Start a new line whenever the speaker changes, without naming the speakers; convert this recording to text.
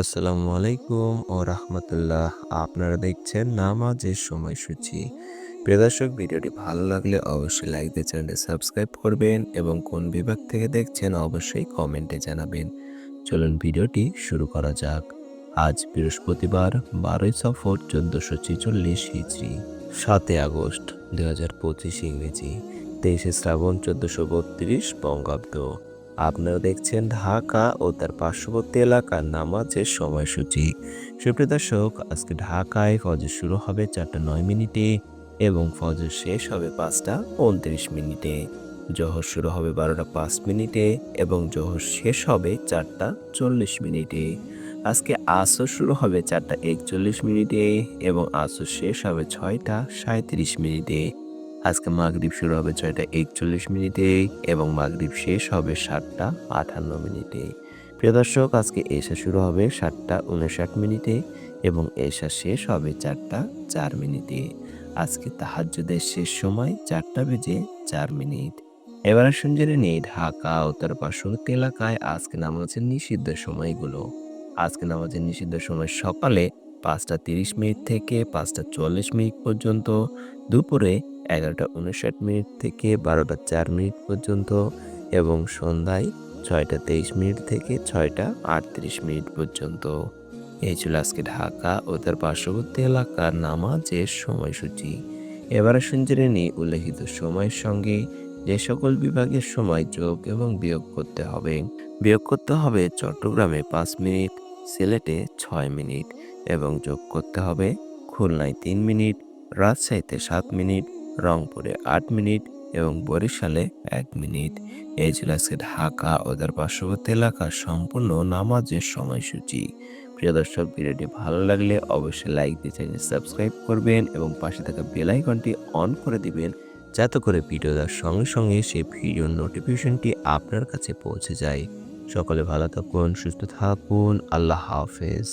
আসসালামু আলাইকুম ও রাহমাতুল্লাহ আপনারা দেখছেন নামাজের সময়সূচি। প্রিয় দর্শক, ভিডিওটি ভালো লাগলে অবশ্যই লাইক দিয়ে চ্যানেলটি সাবস্ক্রাইব করবেন এবং কোন বিভাগ থেকে দেখছেন অবশ্যই কমেন্টে জানাবেন। চলুন ভিডিওটি শুরু করা যাক। আজ বৃহস্পতিবার, বারোই সফর চোদ্দোশো ছেচল্লিশ হিজড়ি সাতই আগস্ট দু হাজার পঁচিশ ইংরেজি, তেইশে শ্রাবণ চোদ্দোশো বত্রিশ বঙ্গাব্দ। আপনারা দেখছেন ঢাকা ও তার পার্শ্ববর্তী এলাকার নামাজের সময়সূচি। সুপ্রিয় দর্শক, আজকে ঢাকায় ফজর শুরু হবে চারটা নয় মিনিটে এবং ফজর শেষ হবে পাঁচটা উনত্রিশ মিনিটে। জহর শুরু হবে বারোটা পাঁচ মিনিটে এবং জহর শেষ হবে চারটা চল্লিশ মিনিটে। আজকে আসর শুরু হবে চারটা একচল্লিশ মিনিটে এবং আসর শেষ হবে ছয়টা সাঁত্রিশ মিনিটে। আজকে মাগরিব শুরু হবে ছয়টা একচল্লিশ মিনিটে এবং মাগরিব শেষ হবে সাতটা আটান্ন মিনিটে। প্রিয় দর্শক, আজকে এসা শুরু হবে সাতটা উনষাট মিনিটে এবং এশা শেষ হবে চারটা চার মিনিটে। আজকে তাহাজ্জুদের শেষ সময় চারটা বেজে চার মিনিট। এবার আসুন জেনে নেই ঢাকা ও তার পার্শ্ববর্তী এলাকায় আজকে নামাজের নিষিদ্ধ সময়গুলো। আজকে নামাজের নিষিদ্ধ সময় সকালে পাঁচটা তিরিশ মিনিট থেকে পাঁচটা চল্লিশ মিনিট পর্যন্ত। দুপুরে এগারোটা উনষাট মিনিট থেকে বারোটা চার মিনিট পর্যন্ত এবং সন্ধ্যায় ছয়টা তেইশ মিনিট থেকে ছয়টা আটত্রিশ মিনিট পর্যন্ত। এই ছিল আজকে ঢাকা ও তার পার্শ্ববর্তী এলাকার নামাজের সময়সূচি। এবার আসুন জেনে উল্লেখিত সময়ের সঙ্গে যে সকল বিভাগের সময় যোগ এবং বিয়োগ করতে হবে। বিয়োগ করতে হবে চট্টগ্রামে পাঁচ মিনিট, সিলেটে ছয় মিনিট এবং যোগ করতে হবে খুলনায় তিন মিনিট, রাজশাহীতে সাত মিনিট রংপুরে আট মিনিট এবং বরিশালে এক মিনিট। এই ছিল আজকে ঢাকা ও তার পার্শ্ববর্তী এলাকার সম্পূর্ণ নামাজের সময়সূচি। প্রিয় দর্শক, ভিডিওটি ভালো লাগলে অবশ্যই লাইক দিয়ে চ্যানেল সাবস্ক্রাইব করবেন এবং পাশে থাকা বেল আইকনটি অন করে দিবেন যাতে করে ভিডিও দেওয়ার সঙ্গে সঙ্গে সেই ভিডিওর নোটিফিকেশনটি আপনার কাছে পৌঁছে যায়। সকলে ভালো থাকুন, সুস্থ থাকুন, আল্লাহ হাফেজ।